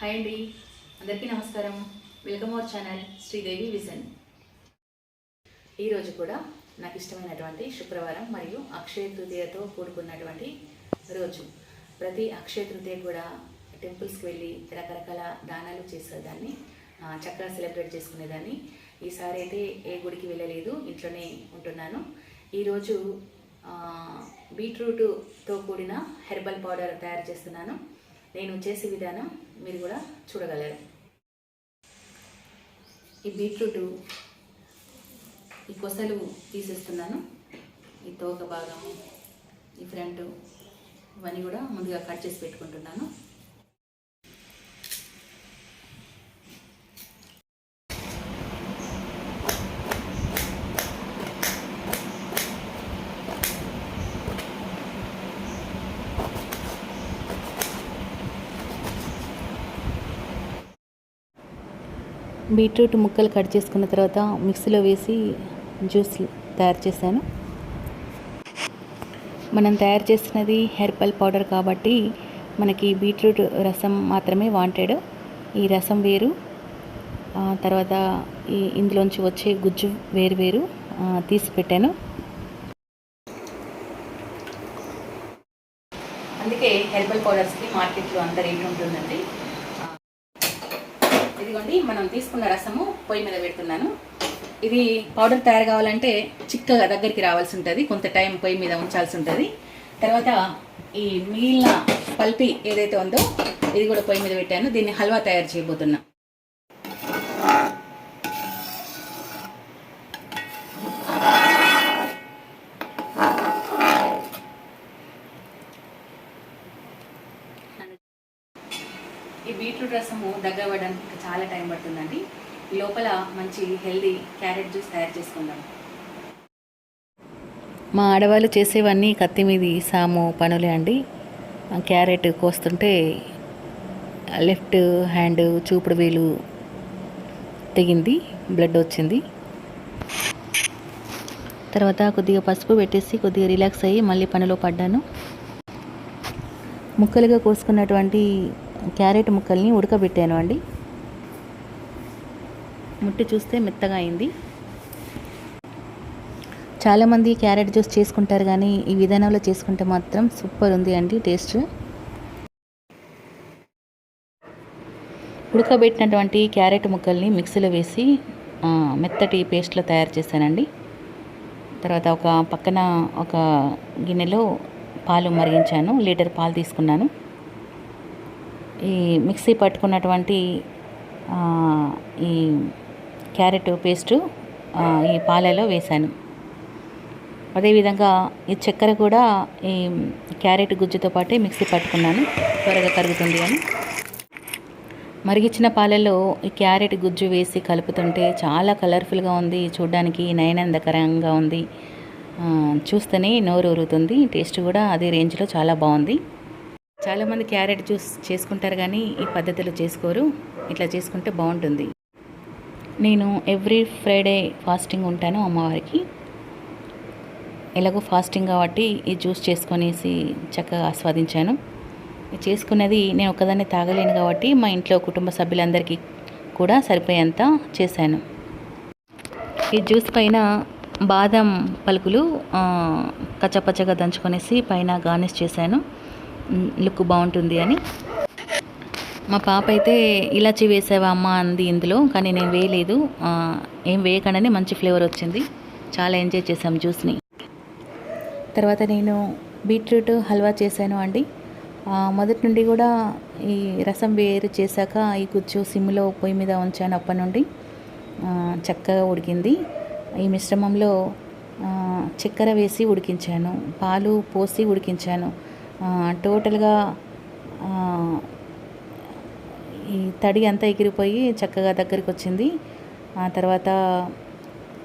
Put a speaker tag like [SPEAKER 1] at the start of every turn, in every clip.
[SPEAKER 1] Hi అండి. అందరికీ నమస్కారం. Welcome our channel Sridevi vision. ఈరోజు కూడా నాకు ఇష్టమైనటువంటి శుక్రవారం మరియు అక్షయ తృతీయతో కూడుకున్నటువంటి రోజు. ప్రతి అక్షయ తృతీయ కూడా టెంపుల్స్కి వెళ్ళి రకరకాల దానాలు చేసేదాన్ని చక్కగా సెలబ్రేట్ చేసుకునేదాన్ని. ఈసారి అయితే ఏ గుడికి వెళ్ళలేదు ఇంట్లోనే ఉంటున్నాను. ఈరోజు బీట్రూటుతో బీట్రూట్తో కూడిన హెర్బల్ పౌడర్ తయారు చేస్తున్నాను. నేను చేసే విధానం మీరు కూడా చూడగలరు. ఈ బీట్రూట్ ఈ కొసలు తీసేస్తున్నాను. ఈ తోక భాగం ఈ ఫ్రంట్ ఇవన్నీ కూడా ముందుగా కట్ చేసి పెట్టుకుంటున్నాను. బీట్రూట్ ముక్కలు కట్ చేసుకున్న తర్వాత మిక్సీలో వేసి జ్యూస్ తయారు చేశాను. మనం తయారు చేసినది హెర్బల్ పౌడర్ కాబట్టి మనకి బీట్రూట్ రసం మాత్రమే వాంటెడ్. ఈ రసం వేరు. తర్వాత ఈ ఇందులోంచి వచ్చే గుజ్జు వేరు వేరు తీసి పెట్టాను. అందుకే హెర్బల్ పౌడర్స్కి మార్కెట్లో అంత రేట్ ఉంటుందండి. ఇదిగోండి మనం తీసుకున్న రసము పొయ్యి మీద పెడుతున్నాను. ఇది పౌడర్ తయారు కావాలంటే చిక్కగా దగ్గరికి రావాల్సి ఉంటుంది. కొంత టైం పొయ్యి మీద ఉంచాల్సి ఉంటుంది. తర్వాత ఈ మిగిలిన పల్పి ఏదైతే ఉందో ఇది కూడా పొయ్యి మీద పెట్టాను. దీన్ని హల్వా తయారు చేయబోతున్నాను ఈ బీట్రూట్ రసము దగ్గర పడడానికి ఇంకా చాలా టైం పడుతుందండి. ఈ లోపల మంచి హెల్దీ క్యారెట్ జ్యూస్ తయారు చేసుకుందాం. మా ఆడవాళ్ళు చేసేవన్నీ కత్తి మీది సాము పనులే అండి. క్యారెట్ కోస్తుంటే లెఫ్ట్ హ్యాండ్ చూపుడు వేలు తెగింది బ్లడ్ వచ్చింది. తర్వాత కొద్దిగా పసుపు పెట్టేసి కొద్దిగా రిలాక్స్ అయ్యి మళ్ళీ పనిలో పడ్డాను. ముక్కలుగా కోసుకున్నటువంటి క్యారెట్ ముక్కల్ని ఉడకబెట్టాను అండి. ముట్టి చూస్తే మెత్తగా అయింది. చాలామంది క్యారెట్ జ్యూస్ చేసుకుంటారు కానీ ఈ విధానంలో చేసుకుంటే మాత్రం సూపర్ ఉంది అండి టేస్ట్. ఉడకబెట్టినటువంటి క్యారెట్ ముక్కల్ని మిక్సీలో వేసి మెత్తటి పేస్ట్లో తయారు చేశానండి. తర్వాత ఒక పక్కన ఒక గిన్నెలో పాలు మరిగించాను. లీటర్ పాలు తీసుకున్నాను. ఈ మిక్సీ పట్టుకున్నటువంటి ఈ క్యారెట్ పేస్టు ఈ పాలలో వేశాను. అదేవిధంగా ఈ చక్కెర కూడా ఈ క్యారెట్ గుజ్జుతో పాటే మిక్సీ పట్టుకున్నాను. త్వరగా కరుగుతుంది అని. మరిగిచ్చిన పాలలో ఈ క్యారెట్ గుజ్జు వేసి కలుపుతుంటే చాలా కలర్ఫుల్గా ఉంది. చూడడానికి నయనందకరంగా ఉంది. చూస్తేనే నోరు ఊరుతుంది టేస్ట్ కూడా అదే రేంజ్లో చాలా బాగుంది. చాలామంది క్యారెట్ జ్యూస్ చేసుకుంటారు కానీ ఈ పద్ధతిలో చేసుకోరు. ఇట్లా చేసుకుంటే బాగుంటుంది. నేను ఎవ్రీ ఫ్రైడే ఫాస్టింగ్ ఉంటాను అమ్మవారికి. ఎలాగో ఫాస్టింగ్ కాబట్టి ఈ జ్యూస్ చేసుకొనేసి చక్కగా ఆస్వాదించాను. చేసుకున్నది నేను ఒకదాన్ని తాగలేను కాబట్టి మా ఇంట్లో కుటుంబ సభ్యులందరికీ కూడా సరిపోయేంత చేశాను. ఈ జ్యూస్ పైన బాదం పలుకులు కచ్చపచ్చగా దంచుకొనేసి పైన గార్నిష్ చేశాను. లుక్ బాగుంటుంది అని. మా పాప అయితే ఇలాచి వేసావా అమ్మ అంది ఇందులో కానీ నేను వేయలేదు. ఏం వేయకుండానే మంచి ఫ్లేవర్ వచ్చింది. చాలా ఎంజాయ్ చేసాం జ్యూస్ని. తర్వాత నేను బీట్రూట్ హల్వా చేశాను అండి. మొదటి నుండి కూడా ఈ రసం వేరు చేశాక ఈ గుజ్జు సిమ్లో పొయ్యి మీద ఉంచాను అప్పటి నుండి. చక్కగా ఉడికింది. ఈ మిశ్రమంలో చక్కెర వేసి ఉడికించాను. పాలు పోసి ఉడికించాను. టోటల్గా ఈ తడి అంతా ఎగిరిపోయి చక్కగా దగ్గరికి వచ్చింది ఆ తర్వాత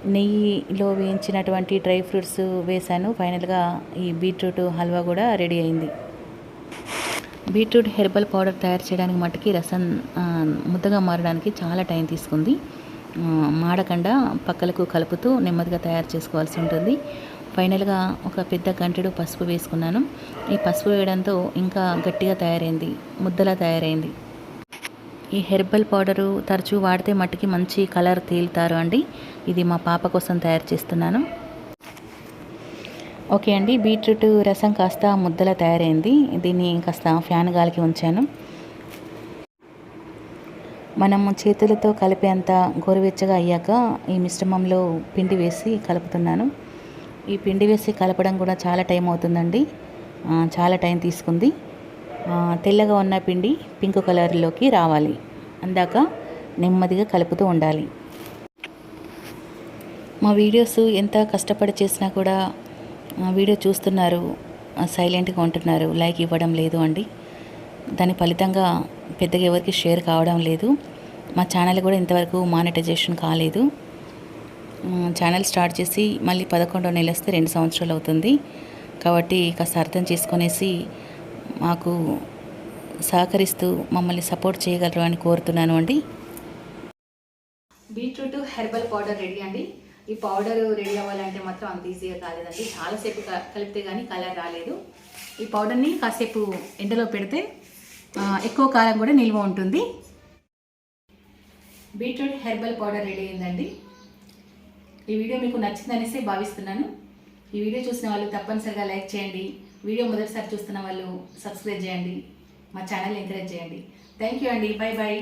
[SPEAKER 1] నెయ్యిలో వేయించినటువంటి డ్రై ఫ్రూట్స్ వేశాను. ఫైనల్గా ఈ బీట్రూట్ హల్వా కూడా రెడీ అయింది. బీట్రూట్ హెర్బల్ పౌడర్ తయారు చేయడానికి మట్టుకి రసం ముద్దగా మారడానికి చాలా టైం తీసుకుంది. ఆ, మాడకుండా పక్కలకు కలుపుతూ నెమ్మదిగా తయారు చేసుకోవాల్సి ఉంటుంది. ఫైనల్గా ఒక పెద్ద గంటెడు పసుపు వేసుకున్నాను. ఈ పసుపు వేయడంతో ఇంకా గట్టిగా తయారైంది ముద్దలా తయారైంది. ఈ హెర్బల్ పౌడరు తరచూ వాడితే మట్టికి మంచి కలర్ తేలుతారు అండి. ఇది మా పాప కోసం తయారు చేస్తున్నాను. ఓకే అండి బీట్రూట్ రసం కాస్త ముద్దలా తయారైంది. దీన్ని కాస్త ఫ్యాన్ గాలికి ఉంచాను. మనము చేతులతో కలిపేంత గోరువెచ్చగా అయ్యాక ఈ మిశ్రమంలో పిండి వేసి కలుపుతున్నాను. ఈ పిండి వేసి కలపడం కూడా చాలా టైం అవుతుందండి. చాలా టైం తీసుకుంది. తెల్లగా ఉన్న పిండి పింక్ కలర్లోకి రావాలి. అందాక నెమ్మదిగా కలుపుతూ ఉండాలి. మా వీడియోస్ ఎంత కష్టపడి చేసినా కూడా వీడియో చూస్తున్నారు సైలెంట్గా ఉంటున్నారు లైక్ ఇవ్వడం లేదు అండి. దాని ఫలితంగా పెద్దగా ఎవరికి షేర్ కావడం లేదు. మా ఛానల్ కూడా ఇంతవరకు మానిటైజేషన్ కాలేదు. ఛానల్ స్టార్ట్ చేసి మళ్ళీ పదకొండో నెల వస్తే రెండు సంవత్సరాలు అవుతుంది. కాబట్టి కాస్త అర్థం చేసుకొనేసి మాకు సహకరిస్తూ మమ్మల్ని సపోర్ట్ చేయగలరు అని కోరుతున్నాను అండి. బీట్రూట్ హెర్బల్ పౌడర్ రెడీ అండి. ఈ పౌడర్ రెడీ అవ్వాలంటే మాత్రం అంత ఈజీగా కాలేదండి. చాలాసేపు క- కలిపితే కానీ కలర్ రాలేదు. ఈ పౌడర్ని కాసేపు ఎండలో పెడితే ఎక్కువ కాలం కూడా నిల్వ ఉంటుంది. బీట్రూట్ హెర్బల్ పౌడర్ రెడీ అయిందండి. ఈ వీడియో మీకు నచ్చిందనేసి భావిస్తున్నాను. ఈ వీడియో చూసిన వాళ్ళు తప్పనిసరిగా లైక్ చేయండి. వీడియో మొదటిసారి చూస్తున్న వాళ్ళు సబ్స్క్రైబ్ చేయండి. మా ఛానల్ ఎంకరేజ్ చేయండి. థ్యాంక్ యూ అండి. Bye bye.